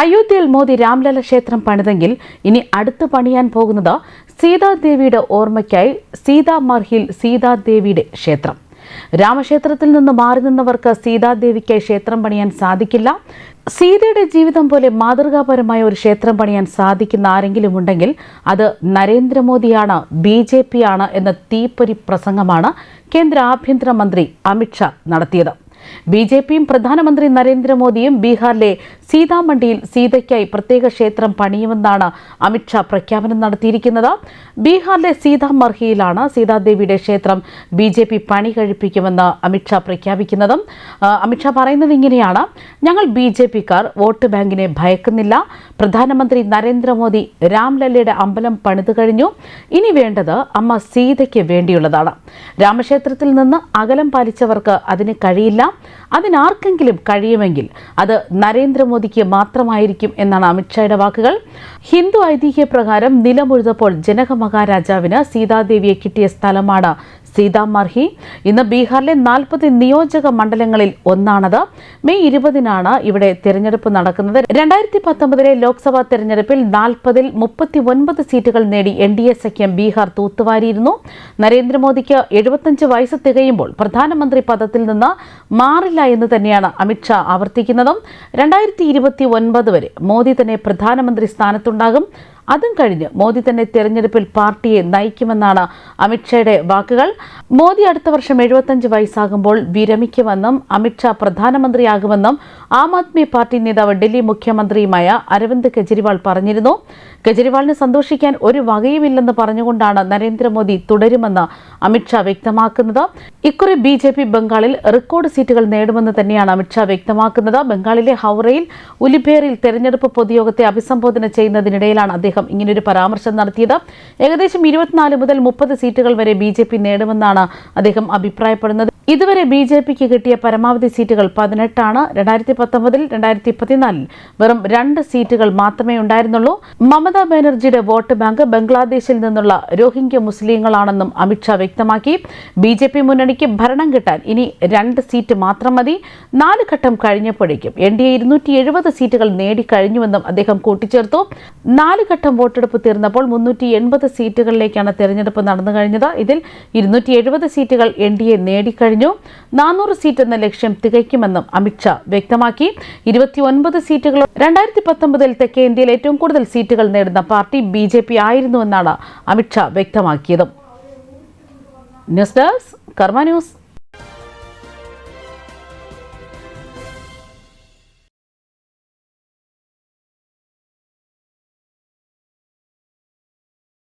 അയോധ്യയിൽ മോദി രാംലല ക്ഷേത്രം പണിതെങ്കിൽ ഇനി അടുത്ത് പണിയാൻ പോകുന്നത് സീതാദേവിയുടെ ഓർമ്മയ്ക്കായി സീതാമർഹിൽ സീതാദേവിയുടെ ക്ഷേത്രം. രാമക്ഷേത്രത്തിൽ നിന്ന് മാറി നിന്നവർക്ക് സീതാദേവിക്കായി ക്ഷേത്രം പണിയാൻ സാധിക്കില്ല. സീതയുടെ ജീവിതം പോലെ മാതൃകാപരമായ ഒരു ക്ഷേത്രം പണിയാൻ സാധിക്കുന്ന ആരെങ്കിലും ഉണ്ടെങ്കിൽ അത് നരേന്ദ്രമോദിയാണ് ബി ജെ പി ആണ് എന്ന തീപ്പൊരി പ്രസംഗമാണ് കേന്ദ്ര ആഭ്യന്തരമന്ത്രി അമിത്ഷാ നടത്തിയത്. ബി ജെ പിയും പ്രധാനമന്ത്രി നരേന്ദ്രമോദിയും ബീഹാറിലെ സീതാമണ്ഡിയിൽ സീതയ്ക്കായി പ്രത്യേക ക്ഷേത്രം പണിയുമെന്നാണ് അമിത്ഷാ പ്രഖ്യാപനം നടത്തിയിരിക്കുന്നത്. ബീഹാറിലെ സീതാമർഹിയിലാണ് സീതാദേവിയുടെ ക്ഷേത്രം ബി ജെ പി പണി കഴിപ്പിക്കുമെന്ന് അമിത്ഷാ പ്രഖ്യാപിക്കുന്നതും. അമിത്ഷാ പറയുന്നത് ഇങ്ങനെയാണ്. ഞങ്ങൾ ബി ജെ പിക്കാർ വോട്ട് ബാങ്കിനെ ഭയക്കുന്നില്ല. പ്രധാനമന്ത്രി നരേന്ദ്രമോദി രാംലല്ലയുടെ അമ്പലം പണിതു കഴിഞ്ഞു. ഇനി വേണ്ടത് അമ്മ സീതയ്ക്ക് വേണ്ടിയുള്ളതാണ്. രാമക്ഷേത്രത്തിൽ നിന്ന് അകലം പാലിച്ചവർക്ക് അതിന് കഴിയില്ല. അതിനാർക്കെങ്കിലും കഴിയുമെങ്കിൽ അത് നരേന്ദ്രമോദിക്ക് മാത്രമായിരിക്കും എന്നാണ് അമിത്ഷായുടെ വാക്കുകൾ. ഹിന്ദു ഐതിഹ്യപ്രകാരം നിലമുഴുതപ്പോൾ ജനക മഹാരാജാവിന് സീതാദേവിയെ കിട്ടിയ സ്ഥലമാണ് സീതാമർഹി ഇന്ന് ബീഹാറിലെ നാൽപ്പത് നിയോജക മണ്ഡലങ്ങളിൽ ഒന്നാണത്. മെയ് ഇരുപതിനാണ് ഇവിടെ തിരഞ്ഞെടുപ്പ് നടക്കുന്നത്. രണ്ടായിരത്തി പത്തൊമ്പതിലെ ലോക്സഭാ തെരഞ്ഞെടുപ്പിൽ നാൽപ്പതിൽ മുപ്പത്തി ഒൻപത് സീറ്റുകൾ നേടി എൻ ഡി എ സഖ്യം ബീഹാർ തൂത്തുവാരിയിരുന്നു. നരേന്ദ്രമോദിക്ക് എഴുപത്തഞ്ച് വയസ്സ് തികയുമ്പോൾ പ്രധാനമന്ത്രി പദത്തിൽ നിന്ന് മാറില്ല എന്ന് തന്നെയാണ് അമിത്ഷാ ആവർത്തിക്കുന്നതും. രണ്ടായിരത്തി ഇരുപത്തി ഒൻപത് വരെ മോദി തന്നെ പ്രധാനമന്ത്രി സ്ഥാനത്തുണ്ടാകും. അതും കഴിഞ്ഞ് മോദി തന്നെ തെരഞ്ഞെടുപ്പിൽ പാർട്ടിയെ നയിക്കുമെന്നാണ് അമിത്ഷായുടെ വാക്കുകൾ. മോദി അടുത്ത വർഷം എഴുപത്തഞ്ച് വയസ്സാകുമ്പോൾ വിരമിക്കുമെന്നും അമിത്ഷാ പ്രധാനമന്ത്രിയാകുമെന്നും ആം ആദ്മി പാർട്ടി നേതാവ് ഡൽഹി മുഖ്യമന്ത്രിയുമായ അരവിന്ദ് കെജ്രിവാൾ പറഞ്ഞിരുന്നു. കെജ്രിവാളിന് സന്തോഷിക്കാൻ ഒരു വകയുമില്ലെന്ന് പറഞ്ഞുകൊണ്ടാണ് നരേന്ദ്രമോദി തുടരുമെന്ന് അമിത്ഷാ വ്യക്തമാക്കുന്നത്. ഇക്കുറി ബി ജെ പി ബംഗാളിൽ റെക്കോർഡ് സീറ്റുകൾ നേടുമെന്ന് തന്നെയാണ് അമിത്ഷാ വ്യക്തമാക്കുന്നത്. ബംഗാളിലെ ഹൗറയിൽ ഉലിബേറിൽ തെരഞ്ഞെടുപ്പ് പൊതുയോഗത്തെ അഭിസംബോധന ചെയ്യുന്നതിനിടയിലാണ് അദ്ദേഹം ഇങ്ങനൊരു പരാമർശം നടത്തിയത്. ഏകദേശം ഇരുപത്തിനാല് മുതൽ മുപ്പത് സീറ്റുകൾ വരെ ബി ജെ പി നേടുമെന്നാണ് അദ്ദേഹം അഭിപ്രായപ്പെടുന്നത്. ഇതുവരെ ബി ജെ പിക്ക് കിട്ടിയ പരമാവധി സീറ്റുകൾ പതിനെട്ടാണ്. രണ്ടായിരത്തി പത്തൊമ്പതിൽ രണ്ടായിരത്തി പതിനാലിൽ വെറും രണ്ട് സീറ്റുകൾ മാത്രമേ ഉണ്ടായിരുന്നുള്ളൂ. മമതാ ബാനർജിയുടെ വോട്ട് ബാങ്ക് ബംഗ്ലാദേശിൽ നിന്നുള്ള രോഹിംഗ്യ മുസ്ലിങ്ങളാണെന്നും അമിത്ഷാ വ്യക്തമാക്കി. ബി ജെ പി മുന്നണിക്ക് ഭരണം കിട്ടാൻ ഇനി രണ്ട് സീറ്റ് മാത്രം മതി. നാല് ഘട്ടം കഴിഞ്ഞപ്പോഴേക്കും എൻ ഡി എ ഇരുന്നൂറ്റി എഴുപത് സീറ്റുകൾ നേടിക്കഴിഞ്ഞുവെന്നും അദ്ദേഹം കൂട്ടിച്ചേർത്തു. നാല് ഘട്ടം വോട്ടെടുപ്പ് തീർന്നപ്പോൾ മുന്നൂറ്റി എൺപത് സീറ്റുകളിലേക്കാണ് തെരഞ്ഞെടുപ്പ് നടന്നു കഴിഞ്ഞത്. ഇതിൽ ഇരുന്നൂറ്റി എഴുപത് സീറ്റുകൾ എൻ ഡി എ നേടിക്കഴിഞ്ഞു. നാനൂറ് സീറ്റ് എന്ന ലക്ഷ്യം തികയ്ക്കുമെന്നും അമിത്ഷാ വ്യക്തമാക്കി. ഇരുപത്തിയൊൻപത് സീറ്റുകൾ രണ്ടായിരത്തി പത്തൊമ്പതിൽ തെക്കേ ഇന്ത്യയിൽ ഏറ്റവും കൂടുതൽ സീറ്റുകൾ നേടുന്ന പാർട്ടി ബി ജെ പി ആയിരുന്നുവെന്നാണ് അമിത്ഷാ വ്യക്തമാക്കിയത്. News desk Karma news.